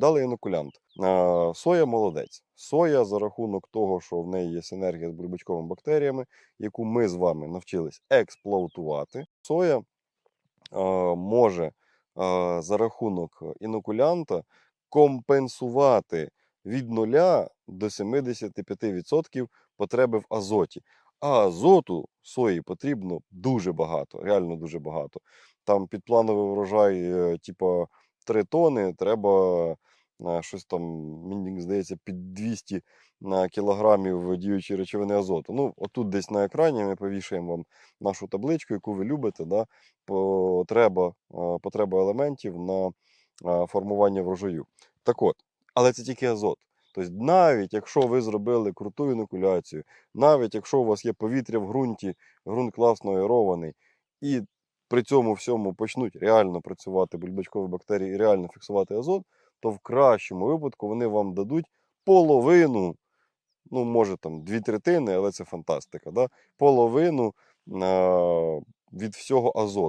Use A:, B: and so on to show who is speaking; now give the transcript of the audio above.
A: дали інокулянт. Е, Соя молодець. Соя за рахунок того, що в неї є синергія з бульбачковими бактеріями, яку ми з вами навчились експлуатувати. Соя е, може е, за рахунок інокулянта компенсувати від 0 до 75% потреби в азоті. А азоту сої потрібно дуже багато, реально дуже багато. Там під плановий врожай, типа 3 тони, треба щось там, мені здається, під 200 на кілограмів діючої речовини азоту. Ну, отут десь на екрані ми повішаємо вам нашу табличку, яку ви любите, да, потреба, потреба елементів на формування врожаю. Так от, але це тільки азот. Тобто, навіть якщо ви зробили круту інокуляцію, навіть якщо у вас є повітря в ґрунті, ґрунт класно аерований, і при цьому всьому почнуть реально працювати бульбачкові бактерії і реально фіксувати азот, то в кращому випадку вони вам дадуть половину, ну, може там дві третини, але це фантастика, да? половину е- від всього азоту.